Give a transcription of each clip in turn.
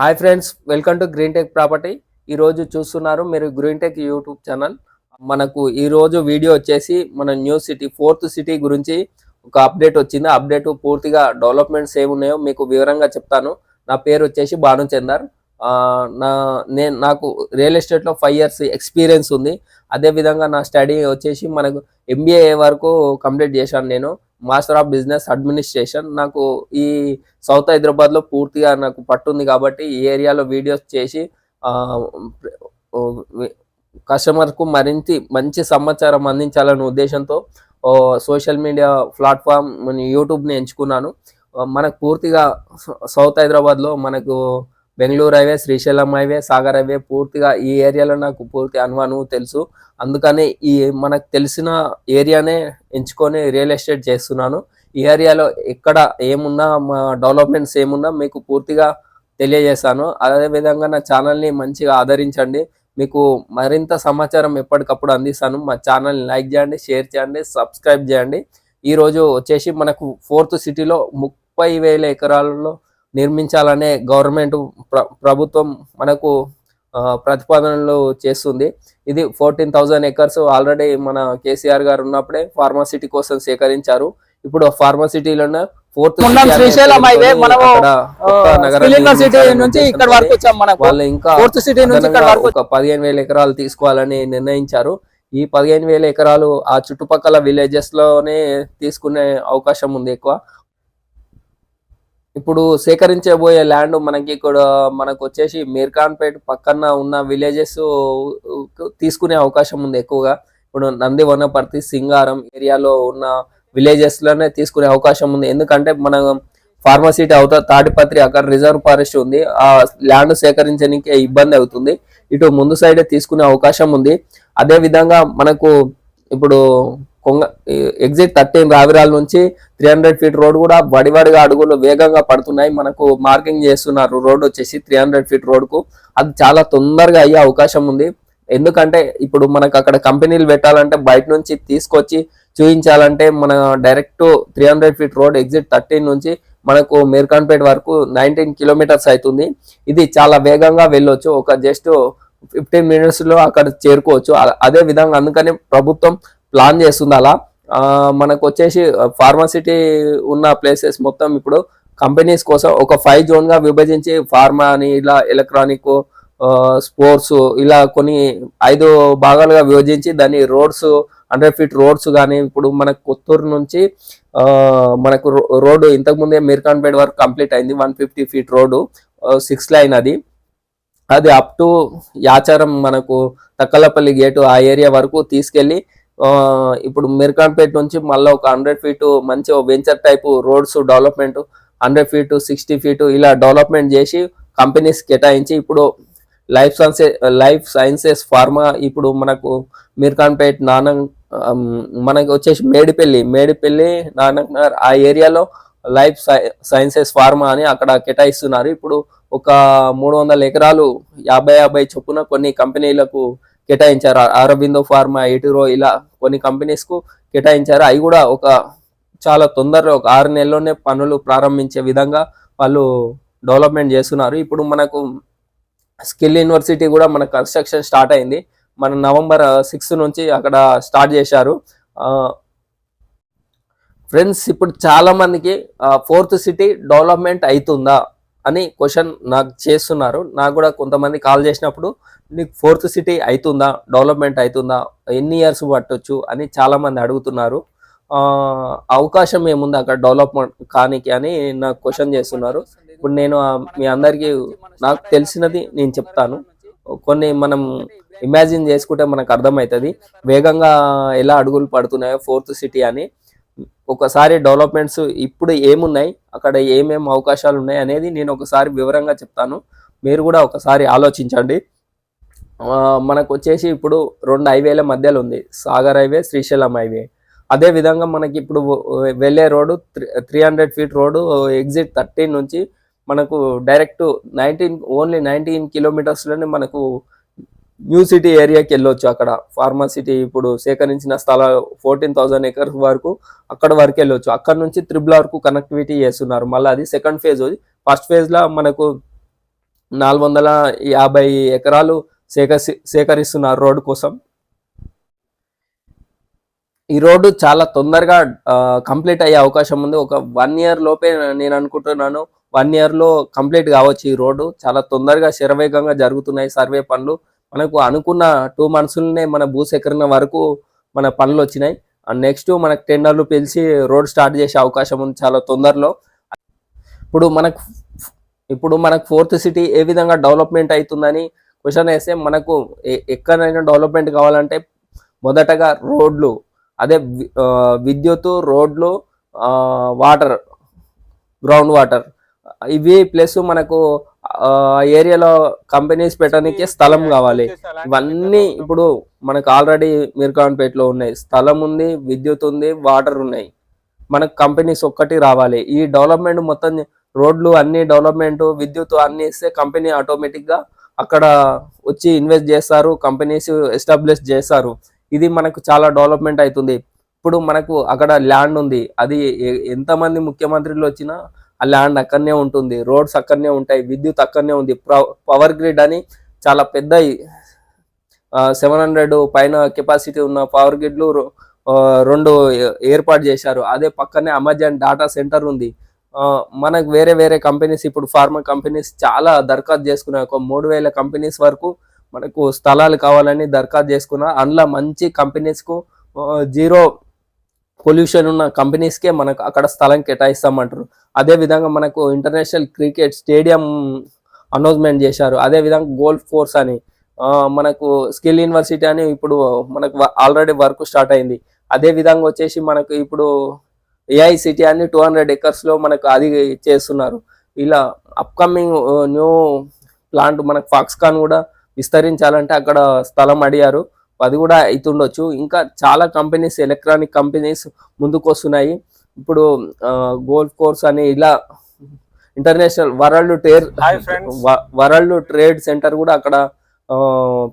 Hi friends welcome to green tech property ఈరోజు చూస్తున్నారు మీరు గ్రీన్ టెక్ యూట్యూబ్ ఛానల్ మనకు ఈరోజు వీడియో వచ్చేసి మన న్యూ సిటీ ఫోర్త్ సిటీ గురించి ఒక అప్డేట్ వచ్చింది. అప్డేట్ పూర్తిగా డెవలప్మెంట్స్ ఏమున్నాయో మీకు వివరంగా చెప్తాను. నా పేరు వచ్చేసి భానుచందర్ నా నేను నాకు రియల్ ఎస్టేట్లో ఫైవ్ ఇయర్స్ ఎక్స్పీరియన్స్ ఉంది. అదే విధంగా నా స్టడీ వచ్చేసి మనకు ఎంబీఏ వరకు కంప్లీట్ చేశాను నేను. మాస్టర్ ఆఫ్ బిజినెస్ అడ్మినిస్ట్రేషన్ నాకు ఈ సౌత్ హైదరాబాద్లో పూర్తిగా నాకు పట్టుంది కాబట్టి ఈ ఏరియాలో వీడియోస్ చేసి కస్టమర్కు మరింత మంచి సమాచారం అందించాలనే ఉద్దేశంతో సోషల్ మీడియా ప్లాట్ఫామ్ యూట్యూబ్ని ఎంచుకున్నాను. మనకు పూర్తిగా సౌత్ హైదరాబాద్లో మనకు Bengaluru highway Srisailam highway Sagar highway పూర్తిగా ఈ ఏరియాలో నాకు పూర్తి అనుమానం తెలుసు. అందుకని ఈ మనకు తెలిసిన ఏరియానే ఎంచుకొని రియల్ ఎస్టేట్ చేస్తున్నాను. ఈ ఏరియాలో ఎక్కడ ఏమున్నా మా డెవలప్మెంట్స్ ఏమున్నా మీకు పూర్తిగా తెలియజేస్తాను అదే విధంగా నా ఛానల్ని మంచిగా ఆదరించండి. మీకు మరింత సమాచారం ఎప్పటికప్పుడు అందిస్తాను. మా ఛానల్ని లైక్ చేయండి షేర్ చేయండి సబ్స్క్రైబ్ చేయండి. ఈరోజు వచ్చేసి మనకు ఫోర్త్ సిటీలో ముప్పై వేల ఎకరాలలో నిర్మించాలనే గవర్నమెంట్ ప్ర ప్రభుత్వం మనకు ప్రతిపాదనలు చేస్తుంది. ఇది ఫోర్టీన్ థౌజండ్ ఎకర్స్ ఆల్రెడీ మన కేసీఆర్ గారు ఉన్నప్పుడే ఫార్మాసిటీ కోసం సేకరించారు. ఇప్పుడు ఫార్మాసిటీలోనే ఫోర్త్ శ్రీశైలం నుంచి ఇక్కడ వరకు వచ్చాం వాళ్ళు ఇంకా ఫోర్త్ సిటీ నుంచి ఇక్కడ అదనంగా వరకు ఒక పదిహేను వేల ఎకరాలు తీసుకోవాలని నిర్ణయించారు. ఈ పదిహేను వేల ఎకరాలు ఆ చుట్టుపక్కల విలేజెస్లోనే తీసుకునే అవకాశం ఉంది ఎక్కువ. ఇప్పుడు సేకరించబోయే ల్యాండ్ మనకి ఇక్కడ మనకు వచ్చేసి మీర్ఖాన్పేట్ పక్కన ఉన్న విలేజెస్ తీసుకునే అవకాశం ఉంది ఎక్కువగా. ఇప్పుడు నంది వనపర్తి సింగారం ఏరియాలో ఉన్న విలేజెస్లోనే తీసుకునే అవకాశం ఉంది. ఎందుకంటే మనం ఫార్మసిటీ అవుతా తాటిపత్రి అక్కడ రిజర్వ్ ఫారెస్ట్ ఉంది. ఆ ల్యాండ్ సేకరించడానికి ఇబ్బంది అవుతుంది. ఇటు ముందు సైడ్ తీసుకునే అవకాశం ఉంది. అదే విధంగా మనకు ఇప్పుడు కొంగ ఎగ్జిట్ థర్టీన్ రావిరాల నుంచి త్రీ హండ్రెడ్ ఫీట్ రోడ్ కూడా వడివడిగా అడుగులు వేగంగా పడుతున్నాయి. మనకు మార్కింగ్ చేస్తున్నారు. రోడ్ వచ్చేసి త్రీ హండ్రెడ్ ఫీట్ రోడ్కు అది చాలా తొందరగా అయ్యే అవకాశం ఉంది. ఎందుకంటే ఇప్పుడు మనకు అక్కడ కంపెనీలు పెట్టాలంటే బయట నుంచి తీసుకొచ్చి చూపించాలంటే మన direct three hundred feet road exit thirteen నుంచి మనకు మీర్ఖాన్పేట వరకు నైన్టీన్ కిలోమీటర్స్ అవుతుంది. ఇది చాలా వేగంగా వెళ్ళొచ్చు. ఒక జస్ట్ ఫిఫ్టీన్ మినిట్స్లో అక్కడ చేరుకోవచ్చు. అదే విధంగా అందుకని ప్రభుత్వం ప్లాన్ చేస్తుంది అలా. మనకు వచ్చేసి ఫార్మాసిటీ ఉన్న ప్లేసెస్ మొత్తం ఇప్పుడు కంపెనీస్ కోసం ఒక ఫైవ్ జోన్గా విభజించి ఫార్మా అని ఇలా ఎలక్ట్రానిక్ స్పోర్ట్స్ ఇలా కొన్ని ఐదు భాగాలుగా విభజించి దాన్ని రోడ్స్ హండ్రెడ్ ఫీట్ రోడ్స్ కానీ ఇప్పుడు మనకు కొత్తూరు నుంచి మనకు రో- రోడ్డు ఇంతకు ముందే మీర్ఖాన్పేట్ వరకు కంప్లీట్ అయింది. One fifty feet road six lane అది. అది అప్ టు యాచారం మనకు తక్కలపల్లి గేటు ఆ ఏరియా వరకు తీసుకెళ్ళి ఇప్పుడు మిర్కాన్పేట్ నుంచి మళ్ళీ ఒక హండ్రెడ్ ఫీట్ మంచి venture type roads development hundred feet sixty feet ఇలా డెవలప్మెంట్ చేసి కంపెనీస్ కేటాయించి ఇప్పుడు life sciences life sciences pharma ఇప్పుడు మనకు మీర్ఖాన్పేట్ నానంగ్ మనకు మనకి వచ్చేసి మేడిపల్లి మేడిపల్లి నానక్ నగర్ ఆ ఏరియాలో లైఫ్ సైన్సెస్ ఫార్మా అని అక్కడ కేటాయిస్తున్నారు. ఇప్పుడు ఒక మూడు వందల ఎకరాలు యాభై యాభై చొప్పున కొన్ని కంపెనీలకు కేటాయించారు. అరబిందో ఫార్మా ఎటురో ఇలా కొన్ని కంపెనీస్కు కేటాయించారు. అవి కూడా ఒక చాలా తొందరలో ఒక ఆరు నెలల్లోనే పనులు ప్రారంభించే విధంగా వాళ్ళు డెవలప్మెంట్ చేస్తున్నారు. ఇప్పుడు మనకు స్కిల్ యూనివర్సిటీ కూడా మన కన్స్ట్రక్షన్ స్టార్ట్ అయింది. మన నవంబర్ సిక్స్త్ నుంచి అక్కడ స్టార్ట్ చేశారు. ఫ్రెండ్స్ ఇప్పుడు చాలా మందికి ఫోర్త్ సిటీ డెవలప్మెంట్ అవుతుందా అని క్వశ్చన్ నాకు చేస్తున్నారు. నాకు కూడా కొంతమంది కాల్ చేసినప్పుడు నీకు ఫోర్త్ సిటీ అవుతుందా డెవలప్మెంట్ అవుతుందా ఎన్ని ఇయర్స్ పట్టొచ్చు? అని చాలామంది అడుగుతున్నారు. అవకాశం ఏముంది అక్కడ డెవలప్మెంట్ కానికి అని నాకు క్వశ్చన్ చేస్తున్నారు. ఇప్పుడు నేను మీ అందరికీ నాకు తెలిసినది నేను చెప్తాను. కొన్ని మనం ఇమాజిన్ చేసుకుంటే మనకు అర్థమవుతుంది. వేగంగా ఎలా అడుగులు పడుతున్నాయో ఫోర్త్ సిటీ అని. ఒకసారి డెవలప్మెంట్స్ ఇప్పుడు ఏమున్నాయి? అక్కడ ఏమేమి అవకాశాలు ఉన్నాయి అనేది నేను ఒకసారి వివరంగా చెప్తాను. మీరు కూడా ఒకసారి ఆలోచించండి. మనకు వచ్చేసి ఇప్పుడు రెండు హైవేల మధ్యలో ఉంది సాగర్ హైవే శ్రీశైలం హైవే. అదే విధంగా మనకి ఇప్పుడు వెళ్ళే road three hundred feet road exit thirteen నుంచి మనకు డైరెక్ట్ నైన్టీన్ ఓన్లీ నైన్టీన్ కిలోమీటర్స్లోనే మనకు న్యూ సిటీ ఏరియాకి వెళ్ళొచ్చు అక్కడ. ఫార్మా సిటీ ఇప్పుడు సేకరించిన స్థలాలు ఫోర్టీన్ థౌజండ్ ఎకర్స్ వరకు అక్కడ వరకు వెళ్ళొచ్చు. అక్కడ నుంచి త్రిబుల్ వరకు కనెక్టివిటీ చేస్తున్నారు. మళ్ళీ అది సెకండ్ ఫేజ్ ఫస్ట్ ఫేజ్లో మనకు నాలుగు వందల యాభై ఎకరాలు సేకరి సేకరిస్తున్నారు రోడ్డు కోసం. ఈ రోడ్డు చాలా తొందరగా కంప్లీట్ అయ్యే అవకాశం ఉంది. ఒక వన్ ఇయర్ లోపే నేను అనుకుంటున్నాను. వన్ ఇయర్లో కంప్లీట్ కావచ్చు ఈ రోడ్డు. చాలా తొందరగా శరవేగంగా జరుగుతున్నాయి సర్వే పనులు. మనకు అనుకున్న టూ మంత్స్లోనే మన భూసేకరణ వరకు మన పనులు వచ్చినాయి. అండ్ నెక్స్ట్ మనకు టెండర్లు పిలిచి రోడ్ స్టార్ట్ చేసే అవకాశం ఉంది చాలా తొందరలో. ఇప్పుడు మనకు ఇప్పుడు మనకు ఫోర్త్ సిటీ ఏ విధంగా డెవలప్మెంట్ అవుతుందని క్వశ్చన్ వేస్తే మనకు ఎక్కడైనా డెవలప్మెంట్ కావాలంటే మొదటగా రోడ్లు అదే విద్యుత్ రోడ్లు వాటర్ గ్రౌండ్ వాటర్. ఇవి ప్లస్ మనకు ఏరియాలో కంపెనీస్ పెట్టడానికి స్థలం కావాలి. ఇవన్నీ ఇప్పుడు మనకు ఆల్రెడీ మీర్ఖాన్పేటలో ఉన్నాయి. స్థలం ఉంది విద్యుత్ ఉంది వాటర్ ఉన్నాయి. మనకు కంపెనీస్ ఒక్కటి రావాలి. ఈ డెవలప్మెంట్ మొత్తం రోడ్లు అన్ని డెవలప్మెంట్ విద్యుత్ అన్ని ఇస్తే కంపెనీ ఆటోమేటిక్గా అక్కడ వచ్చి ఇన్వెస్ట్ చేస్తారు కంపెనీస్ ఎస్టాబ్లిష్ చేస్తారు. ఇది మనకు చాలా డెవలప్మెంట్ అవుతుంది ఇప్పుడు మనకు అక్కడ ల్యాండ్ ఉంది. అది ఎంతమంది ముఖ్యమంత్రులు వచ్చినా ఆ ల్యాండ్ అక్కడనే ఉంటుంది. రోడ్స్ అక్కడనే ఉంటాయి. విద్యుత్ అక్కడనే ఉంది. పవర్ గ్రిడ్ అని చాలా పెద్ద సెవెన్ హండ్రెడ్ పైన కెపాసిటీ ఉన్న పవర్ గ్రిడ్లు రెండు ఏర్పాటు చేశారు. అదే పక్కనే అమెజాన్ డాటా సెంటర్ ఉంది. మనకు వేరే వేరే కంపెనీస్ ఇప్పుడు ఫార్మా కంపెనీస్ చాలా దరఖాస్తు చేసుకున్నాయి. ఒక మూడు వేల కంపెనీస్ వరకు మనకు స్థలాలు కావాలని దరఖాస్తు చేసుకున్నా అందులో మంచి కంపెనీస్కు జీరో పొల్యూషన్ ఉన్న కంపెనీస్కే మనకు అక్కడ స్థలం కేటాయిస్తామంటారు. అదే విధంగా మనకు ఇంటర్నేషనల్ క్రికెట్ స్టేడియం అనౌన్స్మెంట్ చేశారు. అదే విధంగా గోల్ఫ్ కోర్స్ అని మనకు స్కిల్ యూనివర్సిటీ అని ఇప్పుడు మనకు ఆల్రెడీ వర్క్ స్టార్ట్ అయింది. అదే విధంగా వచ్చేసి మనకు ఇప్పుడు ఏఐ సిటీ అని టూ హండ్రెడ్ ఎకర్స్లో మనకు అది చేస్తున్నారు. ఇలా అప్కమింగ్ న్యూ ప్లాంట్ మనకు ఫాక్స్కాన్ కూడా విస్తరించాలంటే అక్కడ స్థలం అడిగారు. అది కూడా అవుతుండొచ్చు ఇంకా చాలా కంపెనీస్ ఎలక్ట్రానిక్ కంపెనీస్ ముందుకు వస్తున్నాయి ఇప్పుడు గోల్ఫ్ కోర్స్ అని ఇలా international world friends. World trade center కూడా అక్కడ ఆ,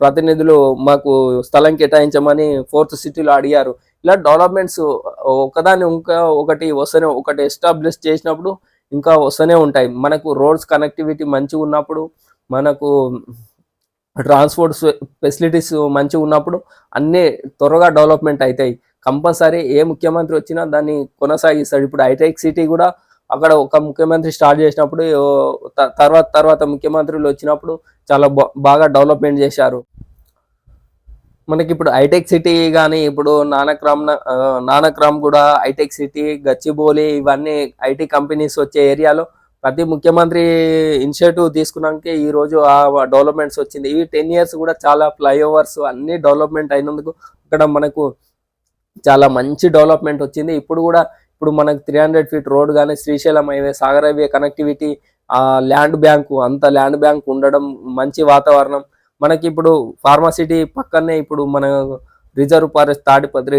ప్రతినిధులు మాకు స్థలం కేటాయించమని ఫోర్త్ సిటీలో అడిగారు. ఇలా డెవలప్మెంట్స్ ఒకదాని ఇంకా ఒకటి వస్తూనే ఒకటి ఎస్టాబ్లిష్ చేసినప్పుడు ఇంకా వస్తూనే ఉంటాయి. మనకు రోడ్స్ కనెక్టివిటీ మంచిగా ఉన్నప్పుడు మనకు ట్రాన్స్పోర్ట్ ఫెసిలిటీస్ మంచిగా ఉన్నప్పుడు అన్నీ త్వరగా డెవలప్మెంట్ అవుతాయి కంపల్సరీ ఏ ముఖ్యమంత్రి వచ్చినా దాన్ని కొనసాగిస్తాడు. ఇప్పుడు హైటెక్ సిటీ కూడా అక్కడ ఒక ముఖ్యమంత్రి స్టార్ట్ చేసినప్పుడు త- తర్వాత తర్వాత ముఖ్యమంత్రులు వచ్చినప్పుడు చాలా బాగా డెవలప్మెంట్ చేశారు. మనకి ఇప్పుడు హైటెక్ సిటీ కానీ ఇప్పుడు నానక్రామ్ నానక్రామ్ కూడా హైటెక్ సిటీ గచ్చిబౌలి ఇవన్నీ ఐటీ కంపెనీస్ వచ్చే ఏరియాలో ప్రతి ముఖ్యమంత్రి ఇనిషియేటివ్ తీసుకున్నాకే ఈ రోజు ఆ డెవలప్మెంట్స్ వచ్చింది. ఈ టెన్ ఇయర్స్ కూడా చాలా ఫ్లైఓవర్స్ అన్ని డెవలప్మెంట్ అయినందుకు అక్కడ మనకు చాలా మంచి డెవలప్మెంట్ వచ్చింది. ఇప్పుడు కూడా ఇప్పుడు మనకు త్రీ హండ్రెడ్ ఫీట్ రోడ్ కానీ Srisailam highway Sagar highway connectivity ఆ ల్యాండ్ బ్యాంకు అంత ల్యాండ్ బ్యాంక్ ఉండడం మంచి వాతావరణం మనకి ఇప్పుడు ఫార్మాసిటీ పక్కనే ఇప్పుడు మన రిజర్వ్ ఫారెస్ట్ తాడిపత్రి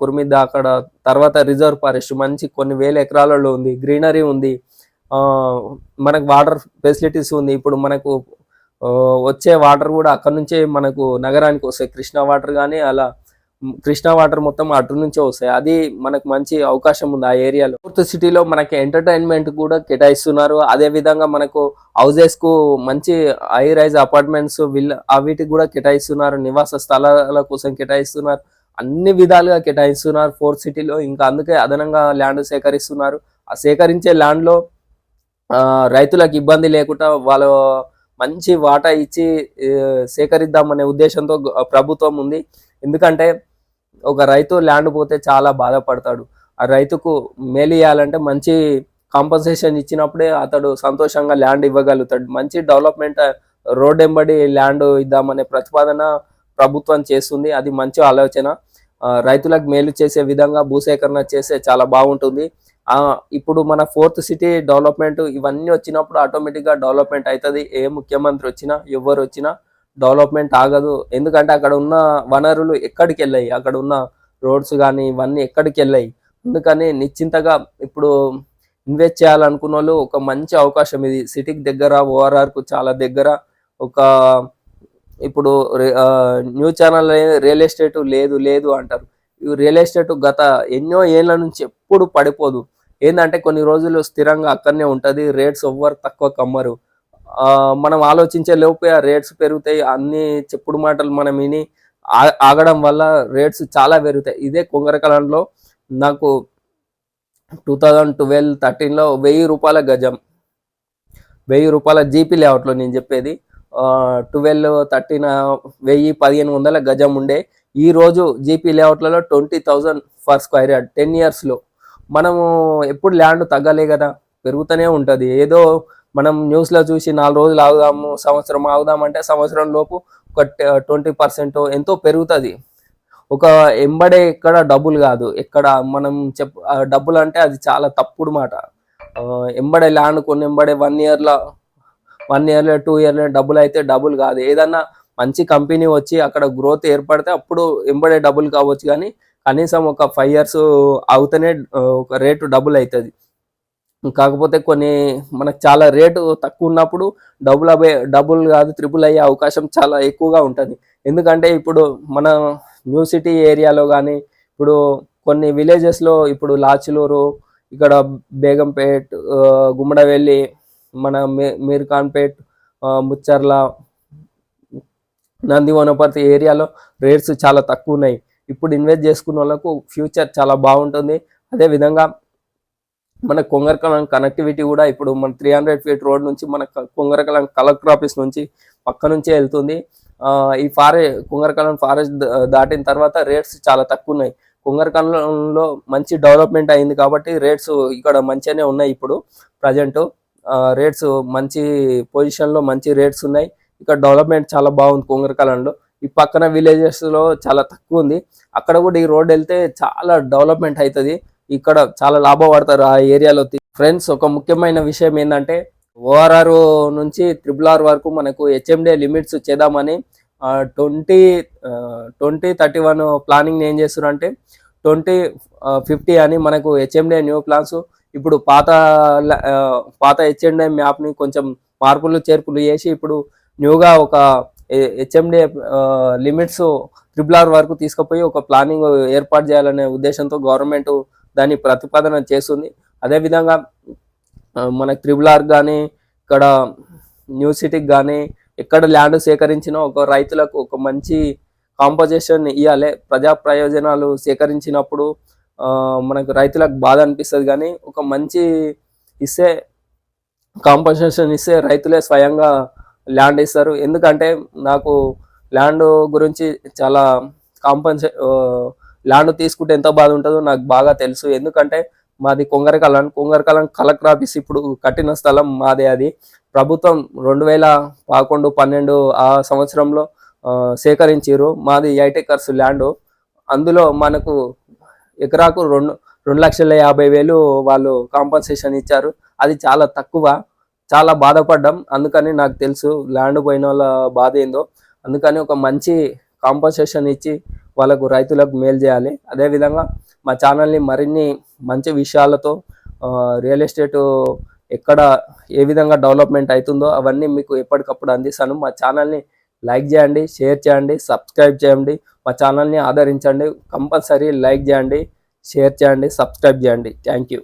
కుర్మిద్ద అక్కడ తర్వాత రిజర్వ్ ఫారెస్ట్ మంచి కొన్ని వేల ఎకరాలలో ఉంది గ్రీనరీ ఉంది మనకు వాటర్ ఫెసిలిటీస్ ఉంది. ఇప్పుడు మనకు వచ్చే వాటర్ కూడా అక్కడ నుంచే మనకు నగరానికి వస్తాయి. కృష్ణా వాటర్ కానీ అలా కృష్ణా వాటర్ మొత్తం అటు నుంచే వస్తాయి. అది మనకు మంచి అవకాశం ఉంది ఆ ఏరియాలో. ఫోర్త్ సిటీలో మనకి ఎంటర్టైన్మెంట్ కూడా కేటాయిస్తున్నారు. అదే విధంగా మనకు హౌసెస్కు మంచి హై రైజ్ అపార్ట్మెంట్స్ విల్ అవిటికి కూడా కేటాయిస్తున్నారు. నివాస స్థలాల కోసం కేటాయిస్తున్నారు. అన్ని విధాలుగా కేటాయిస్తున్నారు ఫోర్త్ సిటీలో. ఇంకా అందుకే అదనంగా ల్యాండ్ సేకరిస్తున్నారు. ఆ సేకరించే ల్యాండ్లో రైతులకు ఇబ్బంది లేకుండా వాళ్ళు మంచి వాటా ఇచ్చి సేకరిద్దామనే ఉద్దేశంతో ప్రభుత్వం ఉంది. ఎందుకంటే ఒక రైతు ల్యాండ్ పోతే చాలా బాధపడతాడు. ఆ రైతుకు మేలు ఇవ్వాలంటే మంచి కాంపన్సేషన్ ఇచ్చినప్పుడే అతడు సంతోషంగా ల్యాండ్ ఇవ్వగలుగుతాడు. మంచి డెవలప్మెంట్ రోడ్ ఎంబడి ల్యాండ్ ఇద్దామనే ప్రతిపాదన ప్రభుత్వం చేస్తుంది. అది మంచి ఆలోచన. రైతులకు మేలు చేసే విధంగా భూసేకరణ చేస్తే చాలా బాగుంటుంది. ఇప్పుడు మన ఫోర్త్ సిటీ డెవలప్మెంట్ ఇవన్నీ వచ్చినప్పుడు ఆటోమేటిక్గా డెవలప్మెంట్ అవుతుంది. ఏ ముఖ్యమంత్రి వచ్చినా ఎవరు వచ్చినా డెవలప్మెంట్ ఆగదు. ఎందుకంటే అక్కడ ఉన్న వనరులు ఎక్కడికి వెళ్ళాయి? అక్కడ ఉన్న రోడ్స్ కానీ ఇవన్నీ ఎక్కడికి వెళ్ళాయి? అందుకని నిశ్చింతగా ఇప్పుడు ఇన్వెస్ట్ చేయాలనుకున్న వాళ్ళు ఒక మంచి అవకాశం ఇది. సిటీకి దగ్గర ఓఆర్ఆర్కు చాలా దగ్గర ఒక ఇప్పుడు new news channel real estate లేదు లేదు అంటారు. ఈ రియల్ ఎస్టేట్ గత ఎన్నో ఏళ్ళ నుంచి ఎప్పుడు పడిపోదు. ఏంటంటే కొన్ని రోజులు స్థిరంగా అక్కడనే ఉంటుంది. రేట్స్ ఎవ్వరు తక్కువ కమ్మరు. మనం ఆలోచించే లోపే ఆ రేట్స్ పెరుగుతాయి. అన్ని చెప్పుడు మాటలు మనం విని ఆగడం వల్ల రేట్స్ చాలా పెరుగుతాయి. ఇదే కొంగరకలంలో నాకు టూ థౌజండ్ ట్వెల్వ్ థర్టీన్లో వెయ్యి రూపాయల గజం వెయ్యి రూపాయల జీపీ లేఅవుట్లో నేను చెప్పేది. ట్వెల్వ్ థర్టీన్ వెయ్యి పదిహేను వందల గజం ఉండే. ఈరోజు GP లేఅవుట్లలో twenty thousand per square yard ten ఇయర్స్లో. మనము ఎప్పుడు ల్యాండ్ తగ్గలే కదా పెరుగుతూనే ఉంటుంది. ఏదో మనం న్యూస్లో చూసి నాలుగు రోజులు ఆగుదాము సంవత్సరం ఆగుదామంటే సంవత్సరం లోపు ఒక ట్వంటీ పర్సెంట్ ఎంతో పెరుగుతుంది. ఒక ఎంబడే ఎక్కడ డబ్బులు కాదు. ఎక్కడ మనం చెప్ డబ్బులు అంటే అది చాలా తప్పుడు మాట. ఎంబడే ల్యాండ్ కొన్ని ఎంబడే వన్ ఇయర్లో వన్ ఇయర్లో టూ ఇయర్లో డబ్బులు అయితే డబ్బులు కాదు. ఏదన్నా మంచి కంపెనీ వచ్చి అక్కడ గ్రోత్ ఏర్పడితే అప్పుడు ఎంబడే డబ్బులు కావచ్చు కానీ కనీసం ఒక ఫైవ్ ఇయర్స్ అవుతూనే ఒక రేటు డబుల్ అవుతుంది కాకపోతే కొన్ని మనకు చాలా రేటు తక్కువ ఉన్నప్పుడు డబుల్ అవే డబుల్ కాదు త్రిపుల్ అయ్యే అవకాశం చాలా ఎక్కువగా ఉంటుంది. ఎందుకంటే ఇప్పుడు మన న్యూ సిటీ ఏరియాలో కానీ ఇప్పుడు కొన్ని విలేజెస్లో ఇప్పుడు లాచిలూరు ఇక్కడ బేగంపేట్ గుమ్మడవెల్లి మన మీ మీర్ఖాన్పేట్ ముచ్చర్ల నందివనపర్తి ఏరియాలో రేట్స్ చాలా తక్కువ ఉన్నాయి. ఇప్పుడు ఇన్వెస్ట్ చేసుకున్న వాళ్ళకు ఫ్యూచర్ చాలా బాగుంటుంది. అదే విధంగా మన కొంగరకలం కనెక్టివిటీ కూడా ఇప్పుడు మన త్రీ హండ్రెడ్ ఫీట్ రోడ్ నుంచి మన కొంగరకలం కలెక్టర్ ఆఫీస్ నుంచి పక్క నుంచే వెళ్తుంది. ఈ ఫారె కొంగరకలం ఫారెస్ట్ దాటిన తర్వాత రేట్స్ చాలా తక్కువ ఉన్నాయి కొంగరకలంలో మంచి డెవలప్మెంట్ అయింది కాబట్టి రేట్స్ ఇక్కడ మంచిగానే ఉన్నాయి ఇప్పుడు ప్రజెంట్ రేట్స్ మంచి పొజిషన్లో మంచి రేట్స్ ఉన్నాయి. ఇక్కడ డెవలప్మెంట్ చాలా బాగుంది కొంగరకలంలో. ఈ పక్కన విలేజెస్లో చాలా తక్కువ ఉంది అక్కడ కూడా ఈ రోడ్ వెళ్తే చాలా డెవలప్మెంట్ అవుతుంది. ఇక్కడ చాలా లాభపడతారు ఆ ఏరియాలో. ఫ్రెండ్స్ ఒక ముఖ్యమైన విషయం ఏంటంటే ఓఆర్ఆర్ నుంచి త్రిబుల్ ఆర్ వరకు మనకు హెచ్ఎండే లిమిట్స్ చేద్దామని twenty twenty thirty one planning ఏం చేస్తున్నారంటే ట్వంటీ ఫిఫ్టీ అని మనకు హెచ్ఎండే న్యూ ప్లాన్స్ ఇప్పుడు పాత ల- పాత హెచ్ఎండే మ్యాప్ని కొంచెం మార్పులు చేర్పులు చేసి ఇప్పుడు న్యూగా ఒక హెచ్ఎండే లిమిట్స్ ట్రిపుల్ ఆర్ వరకు తీసుకుపోయి ఒక ప్లానింగ్ ఏర్పాటు చేయాలనే ఉద్దేశంతో గవర్నమెంట్ దాన్ని ప్రతిపాదన చేస్తుంది. అదేవిధంగా మన త్రిబుల్ ఆర్ కానీ ఇక్కడ న్యూ సిటీకి కానీ ఎక్కడ ల్యాండ్ సేకరించినా ఒక రైతులకు ఒక మంచి కాంపోజిషన్ ఇవ్వాలి ప్రజా ప్రయోజనాలు సేకరించినప్పుడు మనకు రైతులకు బాధ అనిపిస్తుంది కానీ ఒక మంచి ఇస్తే కాంపన్సేషన్ ఇస్తే రైతులే స్వయంగా ల్యాండ్ ఇస్తారు. ఎందుకంటే నాకు ల్యాండ్ గురించి చాలా కాంపన్సే ల్యాండ్ తీసుకుంటే ఎంత బాధ ఉంటుందో నాకు బాగా తెలుసు. ఎందుకంటే మాది కొంగరకలం కొంగరకలం కలెక్టర్ ఆఫీస్ ఇప్పుడు కట్టిన స్థలం మాదే అది. ప్రభుత్వం రెండు వేల పదకొండు పన్నెండు ఆ సంవత్సరంలో సేకరించారు మాది ఐటెకర్స్ ల్యాండ్ అందులో మనకు ఎకరాకు రెండు రెండు లక్షల యాభై వేలు వాళ్ళు కాంపన్సేషన్ ఇచ్చారు. అది చాలా తక్కువ. చాలా బాధపడ్డాం. అందుకని నాకు తెలుసు ల్యాండ్ పోయిన వాళ్ళ బాధ ఏందో. అందుకని ఒక మంచి కాంపన్సేషన్ ఇచ్చి వాళ్ళకు రైతులకు మేలు చేయాలి. అదేవిధంగా మా ఛానల్ని మరిన్ని మంచి విషయాలతో రియల్ ఎస్టేట్ ఎక్కడ ఏ విధంగా డెవలప్మెంట్ అవుతుందో అవన్నీ మీకు ఎప్పటికప్పుడు అందిస్తాను. మా ఛానల్ని లైక్ చేయండి షేర్ చేయండి సబ్స్క్రైబ్ చేయండి. మా ఛానల్ని ఆదరించండి. కంపల్సరీ లైక్ చేయండి షేర్ చేయండి సబ్స్క్రైబ్ చేయండి. Thank you.